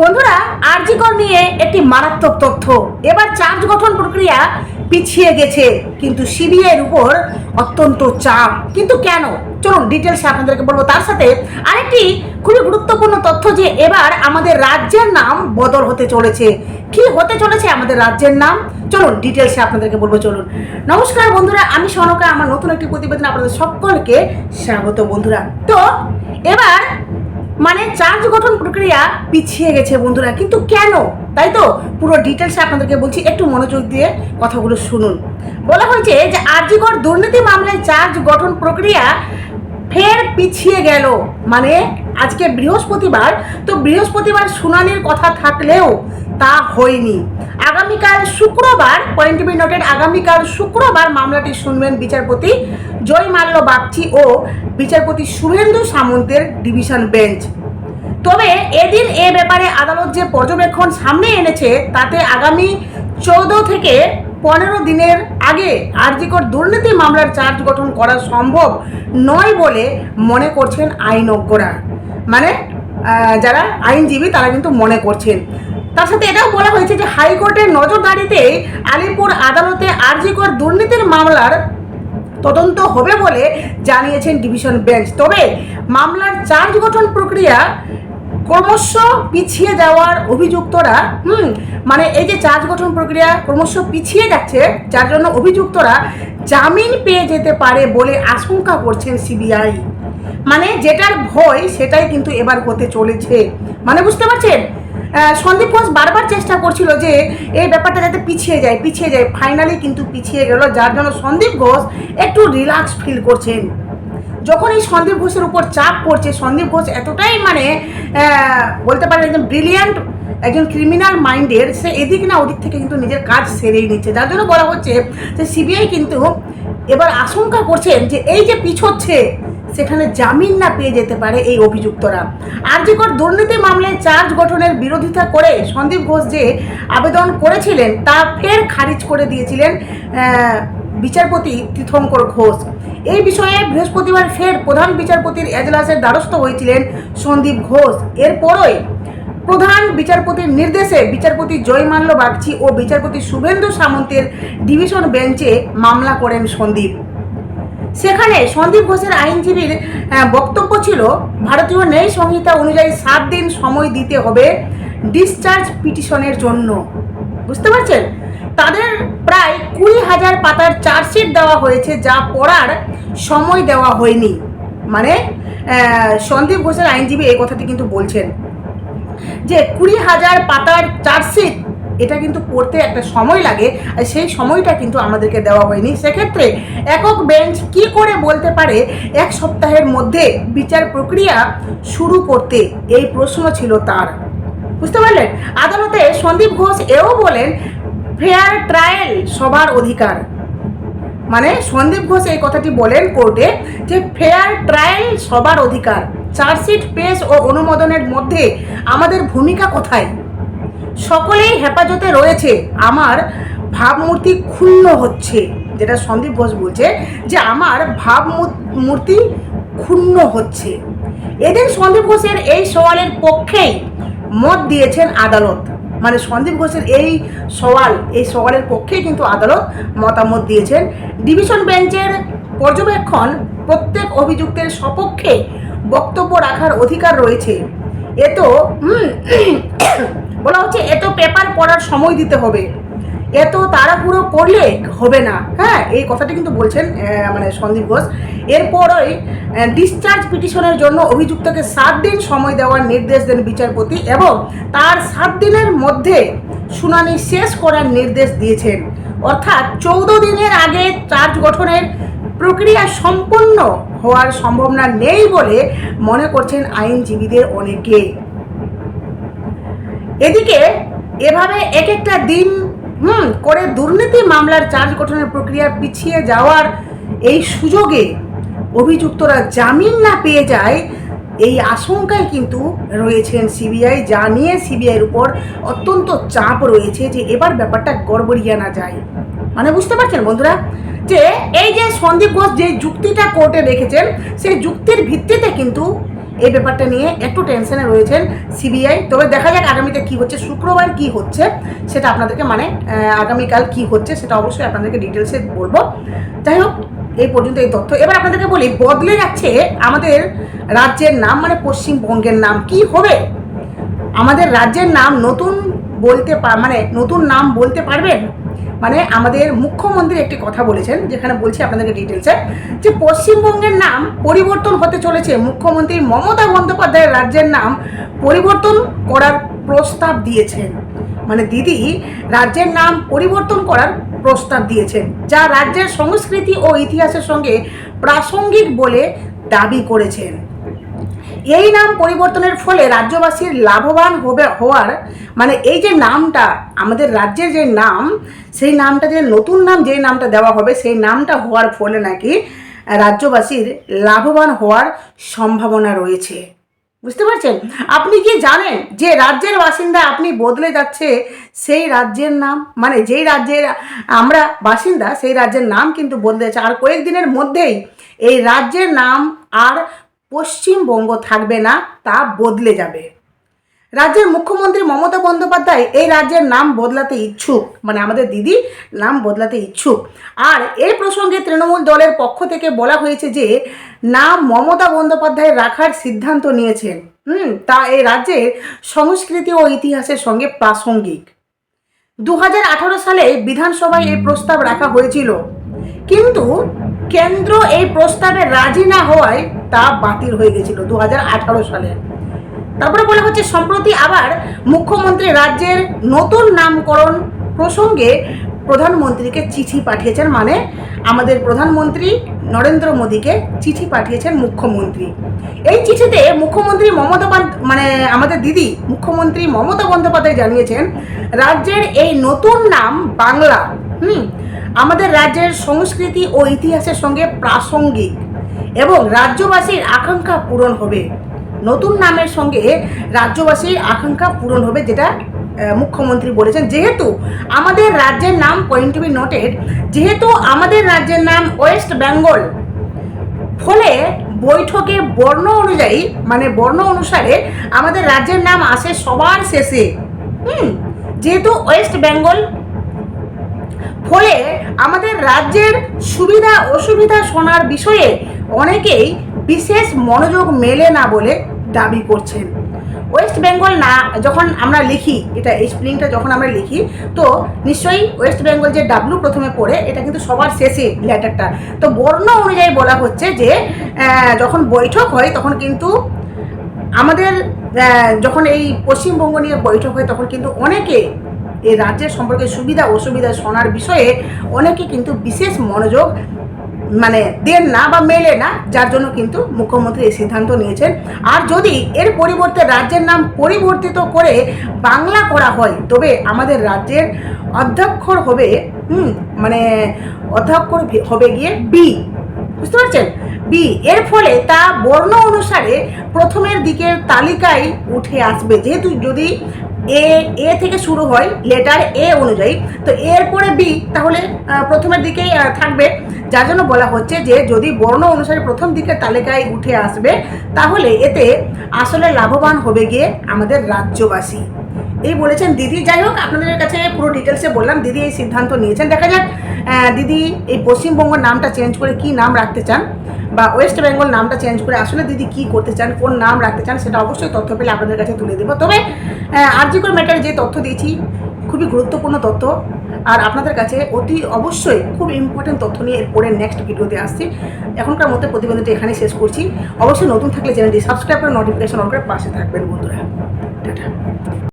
বন্ধুরা আরজিকর নিয়ে একটি মারাত্মক তথ্য। এবার চার্জ গঠন প্রক্রিয়া পিছিয়ে গেছে, কিন্তু সিবিআইয়ের উপর অত্যন্ত চাপ। কিন্তু কেন? চলুন ডিটেলসে আপনাদেরকে বলব। তার সাথে আরেকটি খুবই গুরুত্বপূর্ণ তথ্য যে এবার আমাদের রাজ্যের নাম বদল হতে চলেছে। কি হতে চলেছে আমাদের রাজ্যের নাম? চলুন ডিটেলসে আপনাদেরকে বলব, চলুন। নমস্কার বন্ধুরা, আমি সনকা, আমার নতুন একটি প্রতিবেদন আপনাদের সকলকে স্বাগত বন্ধুরা। তো, এবার মানে চার্জ গঠন প্রক্রিয়া পিছিয়ে গেছে বন্ধুরা, কিন্তু কেন? তাই তো পুরো ডিটেলসে আপনাদেরকে বলছি, একটু মনোযোগ দিয়ে কথাগুলো শুনুন। বলা হয়েছে যে আর্যিকর দুর্নীতি মামলায় চার্জ গঠন প্রক্রিয়া ফের পিছিয়ে গেল। মানে আজকে বৃহস্পতিবার, তো বৃহস্পতিবার শুনানির কথা থাকলেও তা হয়নি। আগামীকাল শুক্রবার পয়েন্ট বি নোটেড আগামীকাল শুক্রবার মামলাটি শুনবেন বিচারপতি জয় মাল্য বাগচি ও বিচারপতি শুভেন্দু সামন্তের ডিভিশন বেঞ্চ। তবে এদিন এ ব্যাপারে আদালত যে পর্যবেক্ষণ সামনে এনেছে, তাতে আগামী চৌদ্দ থেকে পনেরো দিনের আগে আরজিকর দুর্নীতি মামলার চার্জ গঠন করা সম্ভব নয় বলে মনে করছেন আইনজ্ঞরা। মানে যারা আইনজীবী, তারা কিন্তু মনে করছেন। তার সাথে এটাও বলা হয়েছে যে হাইকোর্টের নজরদারিতে আলিপুর আদালতে আরজিকর দুর্নীতির মামলার তদন্ত হবে বলে জানিয়েছেন ডিভিশন বেঞ্চ। তবে মামলার চার্জ গঠন প্রক্রিয়া ক্রমশ পিছিয়ে যাওয়ার অভিযুক্তরা, হুম মানে এই যে চার্জ গঠন প্রক্রিয়া ক্রমশ পিছিয়ে যাচ্ছে, যার জন্য অভিযুক্তরা জামিন পেয়ে যেতে পারে বলে আশঙ্কা করছেন সিবিআই। মানে যেটার ভয় সেটাই কিন্তু এবার হতে চলেছে। মানে বুঝতে পারছেন? সন্দীপ ঘোষ বারবার চেষ্টা করছিল যে এই ব্যাপারটা যাতে পিছিয়ে যায় পিছিয়ে যায়। ফাইনালি কিন্তু পিছিয়ে গেল, যার জন্য সন্দীপ ঘোষ একটু রিল্যাক্স ফিল করছেন। যখন এই সন্দীপ ঘোষের উপর চাপ পড়ছে, সন্দীপ ঘোষ এতটাই মানে বলতে পারেন একজন ব্রিলিয়ান্ট একজন ক্রিমিনাল মাইন্ডের সে এদিক না ওদিক থেকে কিন্তু নিজের কাজ সেরেই নিচ্ছে। যার জন্য বলা হচ্ছে যে সিবিআই কিন্তু এবার আশঙ্কা করছেন যে এই যে পিছোচ্ছে সেখানে জামিন না পেয়ে যেতে পারে এই অভিযুক্তরা। আরজিকর দুর্নীতি মামলায় চার্জ গঠনের বিরোধিতা করে সন্দীপ ঘোষ যে আবেদন করেছিলেন, তা ফের খারিজ করে দিয়েছিলেন বিচারপতি তীর্থঙ্কর ঘোষ। এই বিষয়ে বৃহস্পতিবার ফের প্রধান বিচারপতির এজলাসের দ্বারস্থ হয়েছিলেন সন্দীপ ঘোষ। এরপরই প্রধান বিচারপতির নির্দেশে বিচারপতি জয়মাল্য বাগচি ও বিচারপতি শুভেন্দু সামন্তের ডিভিশন বেঞ্চে মামলা করেন সন্দীপ। সেখানে সন্দীপ ঘোষের আইনজীবীর বক্তব্য ছিল, ভারতীয় ন্যায় সংহিতা অনুযায়ী সাত দিন সময় দিতে হবে ডিসচার্জ পিটিশনের জন্য। বুঝতে পারছেন? তাদের প্রায় কুড়ি হাজার পাতার চার্জশিট দেওয়া হয়েছে, যা পড়ার সময় দেওয়া হয়নি। মানে সন্দীপ ঘোষের আইনজীবী এই কথাটি কিন্তু বলছেন যে কুড়ি হাজার পাতার চার্জশিট এটা কিন্তু পড়তে একটা সময় লাগে, আর সেই সময়টা কিন্তু আমাদেরকে দেওয়া হয়নি। সেক্ষেত্রে একক বেঞ্চ কি করে বলতে পারে এক সপ্তাহের মধ্যে বিচার প্রক্রিয়া শুরু করতে? এই প্রশ্ন ছিল তার। বুঝতে পারলেন? আদালতে সন্দীপ ঘোষ এও বলেন, ফেয়ার ট্রায়াল সবার অধিকার। মানে সন্দীপ ঘোষ এই কথাটি বলেন কোর্টে যে ফেয়ার ট্রায়াল সবার অধিকার। চার্জশিট পেশ ও অনুমোদনের মধ্যে আমাদের ভূমিকা কোথায়? সকলেই হেফাজতে রয়েছে। আমার ভাবমূর্তি ক্ষুণ্ণ হচ্ছে, যেটা সন্দীপ ঘোষ বলছে, যে আমার ভাব মূর্তি ক্ষুণ্ণ হচ্ছে। এদিন সন্দীপ ঘোষের এই সওয়ালের পক্ষেই মত দিয়েছেন আদালত। মানে সন্দীপ ঘোষের এই সওয়াল, এই সওয়ালের পক্ষেই কিন্তু আদালত মতামত দিয়েছেন। ডিভিশন বেঞ্চের পর্যবেক্ষণ, প্রত্যেক অভিযুক্তের সপক্ষে বক্তব্য রাখার অধিকার রয়েছে। এ তো বলা হচ্ছে, এত পেপার পড়ার সময় দিতে হবে। এত তাড়াহুড়ো করলে হবে না। হ্যাঁ এই কথাটা কিন্তু বলছেন মানে সন্দীপ ঘোষ। এরপরই ডিসচার্জ পিটিশনের জন্য অভিযুক্তকে সাত দিন সময় দেওয়ার নির্দেশ দেন বিচারপতি এবং তার সাত দিনের মধ্যে শুনানি শেষ করার নির্দেশ দিয়েছেন। অর্থাৎ চৌদ্দ দিনের আগে চার্জ গঠনের প্রক্রিয়া সম্পন্ন হওয়ার সম্ভাবনা নেই বলে মনে করছেন আইনজীবীদের অনেকে। এদিকে এভাবে এক একটা দিন, হুম, করে দুর্নীতি মামলার চার্জ গঠনের প্রক্রিয়া পিছিয়ে যাওয়ার এই সুযোগে অভিযুক্তরা জামিন না পেয়ে যায়, এই আশঙ্কায় কিন্তু রয়েছেন সিবিআই। যা নিয়ে সিবিআইয়ের উপর অত্যন্ত চাপ রয়েছে যে এবার ব্যাপারটা গড়বড়িয়া না যায়। মানে বুঝতে পারছেন বন্ধুরা? যে এই যে সন্দীপ ঘোষ যে যুক্তিটা কোর্টে রেখেছেন সেই যুক্তির ভিত্তিতে কিন্তু এই ব্যাপারটা নিয়ে একটু টেনশনে রয়েছেন সিবিআই তবে দেখা যাক আগামীতে কি হচ্ছে, শুক্রবার কি হচ্ছে, সেটা আপনাদেরকে মানে আগামীকাল কি হচ্ছে সেটা অবশ্যই আপনাদেরকে ডিটেলসে বলব। যাই হোক, এই পর্যন্ত এই তথ্য। এবার আপনাদেরকে বলি, বদলে যাচ্ছে আমাদের রাজ্যের নাম মানে পশ্চিমবঙ্গের নাম। কি হবে? আমাদের রাজ্যের নাম নতুন বলতে মানে নতুন নাম বলতে পারবেন? মানে আমাদের মুখ্যমন্ত্রী একটি কথা বলেছেন, যেখানে বলছি আপনাদেরকে ডিটেলসে যে পশ্চিমবঙ্গের নাম পরিবর্তন হতে চলেছে। মুখ্যমন্ত্রী মমতা বন্দ্যোপাধ্যায়ের রাজ্যের নাম পরিবর্তন করার প্রস্তাব দিয়েছেন। মানে দিদি, রাজ্যের নাম পরিবর্তন করার প্রস্তাব দিয়েছেন, যা রাজ্যের সংস্কৃতি ও ইতিহাসের সঙ্গে প্রাসঙ্গিক বলে দাবি করেছেন। এই নাম পরিবর্তনের ফলে রাজ্যবাসীর লাভবান হবে, হওয়ার মানে এই যে নামটা, আমাদের রাজ্যের যে নাম, সেই নামটা যে নতুন নাম যে নামটা দেওয়া হবে, সেই নামটা হওয়ার ফলে নাকি রাজ্যবাসীর লাভবান হওয়ার সম্ভাবনা রয়েছে। বুঝতে পারছেন? আপনি কি জানেন যে রাজ্যের বাসিন্দা আপনি বদলে যাচ্ছে সেই রাজ্যের নাম? মানে যেই রাজ্যের আমরা বাসিন্দা, সেই রাজ্যের নাম কিন্তু বদলে যাচ্ছে। আর কয়েকদিনের মধ্যেই এই রাজ্যের নাম আর পশ্চিমবঙ্গ থাকবে না, তা বদলে যাবে। রাজ্যের মুখ্যমন্ত্রী মমতা বন্দ্যোপাধ্যায় এই রাজ্যের নাম বদলাতে ইচ্ছুক মানে আমাদের দিদি নাম বদলাতে ইচ্ছুক। আর এই প্রসঙ্গে তৃণমূল দলের পক্ষ থেকে বলা হয়েছে যে, নাম মমতা বন্দ্যোপাধ্যায় রাখার সিদ্ধান্ত নিয়েছেন। হুম, তা এই রাজ্যের সংস্কৃতি ও ইতিহাসের সঙ্গে প্রাসঙ্গিক। দু হাজার আঠারো সালে বিধানসভায় এই প্রস্তাব রাখা হয়েছিল। কিন্তু কেন্দ্র এই প্রস্তাবে রাজি না হওয়ায় তা বাতিল হয়ে গেছিল দু হাজার আঠারো সালে। তারপরে বলা হচ্ছে, সম্প্রতি আবার মুখ্যমন্ত্রী রাজ্যের নতুন নামকরণ প্রসঙ্গে প্রধানমন্ত্রীকে চিঠি পাঠিয়েছেন মানে আমাদের প্রধানমন্ত্রী নরেন্দ্র মোদীকে চিঠি পাঠিয়েছেন মুখ্যমন্ত্রী। এই চিঠিতে মুখ্যমন্ত্রী মমতা মানে আমাদের দিদি মুখ্যমন্ত্রী মমতা বন্দ্যোপাধ্যায় জানিয়েছেন, রাজ্যের এই নতুন নাম বাংলা, হুম আমাদের রাজ্যের সংস্কৃতি ও ইতিহাসের সঙ্গে প্রাসঙ্গিক এবং রাজ্যবাসীর আকাঙ্ক্ষা পূরণ হবে। নতুন নামের সঙ্গে রাজ্যবাসীর আকাঙ্ক্ষা পূরণ হবে যেটা মুখ্যমন্ত্রী বলেছেন। যেহেতু আমাদের রাজ্যের নাম পয়েন্ট টু বি নোটেড যেহেতু আমাদের রাজ্যের নাম ওয়েস্ট বেঙ্গল ফলে বৈঠকে বর্ণ অনুযায়ী মানে বর্ণ অনুসারে আমাদের রাজ্যের নাম আসে সবার শেষে। হুম, যেহেতু ওয়েস্ট বেঙ্গল ফলে আমাদের রাজ্যের সুবিধা অসুবিধা শোনার বিষয়ে অনেকেই বিশেষ মনোযোগ মেলে না বলে দাবি করছেন। ওয়েস্ট বেঙ্গল না, যখন আমরা লিখি, এটা এই স্প্লিংটা যখন আমরা লিখি, তো নিশ্চয়ই ওয়েস্ট বেঙ্গল যে ডাব্লু প্রথমে পড়ে, এটা কিন্তু সবার শেষে লেটারটা তো বর্ণ অনুযায়ী বলা হচ্ছে যে যখন বৈঠক হয়, তখন কিন্তু আমাদের যখন এই পশ্চিমবঙ্গ নিয়ে বৈঠক হয়, তখন কিন্তু অনেকে এই রাজ্যের সম্পর্কে সুবিধা অসুবিধা শোনার বিষয়ে অনেকে কিন্তু বিশেষ মনোযোগ মানে দেন না বা মেলে না, যার জন্য কিন্তু মুখ্যমন্ত্রী এই সিদ্ধান্ত নিয়েছেন। আর যদি এর পরিবর্তে রাজ্যের নাম পরিবর্তিত করে বাংলা করা হয়, তবে আমাদের রাজ্যের অধ্যক্ষর হবে, হুম মানে অধ্যক্ষর হবে গিয়ে বি বুঝতে পারছেন? বি এর ফলে তা বর্ণ অনুসারে প্রথমের দিকের তালিকায় উঠে আসবে। যেহেতু যদি এ এ থেকে শুরু হয় লেটার এ অনুযায়ী। তো এর পরে বি তাহলে প্রথমের দিকেই থাকবে। যার জন্য বলা হচ্ছে যে, যদি বর্ণ অনুসারে প্রথম দিকের তালিকায় উঠে আসবে, তাহলে এতে আসলে লাভবান হবে গিয়ে আমাদের রাজ্যবাসী। এই বলেছেন দিদি। যাই হোক, আপনাদের কাছে পুরো ডিটেলসে বললাম, দিদি এই সিদ্ধান্ত নিয়েছেন। দেখা যাক দিদি এই পশ্চিমবঙ্গ নামটা চেঞ্জ করে কি নাম রাখতে চান বা ওয়েস্ট বেঙ্গল নামটা চেঞ্জ করে আসলে দিদি কি করতে চান, কোন নাম রাখতে চান, সেটা অবশ্যই তথ্য পেলে আপনাদের কাছে তুলে দেবো। তবে আরজিকর ম্যাটারে যে তথ্য দিয়েছি, খুবই গুরুত্বপূর্ণ তথ্য। আর আপনাদের কাছে অতি অবশ্যই খুব ইম্পর্টেন্ট তথ্য নিয়ে এরপরে নেক্সট ভিডিওতে আসছি। এখনকার মধ্যে প্রতিবেদনটি এখানে শেষ করছি। অবশ্যই নতুন থাকলে চ্যানেলটি সাবস্ক্রাইব করে নোটিফিকেশন অন করে পাশে থাকবেন বন্ধুরা।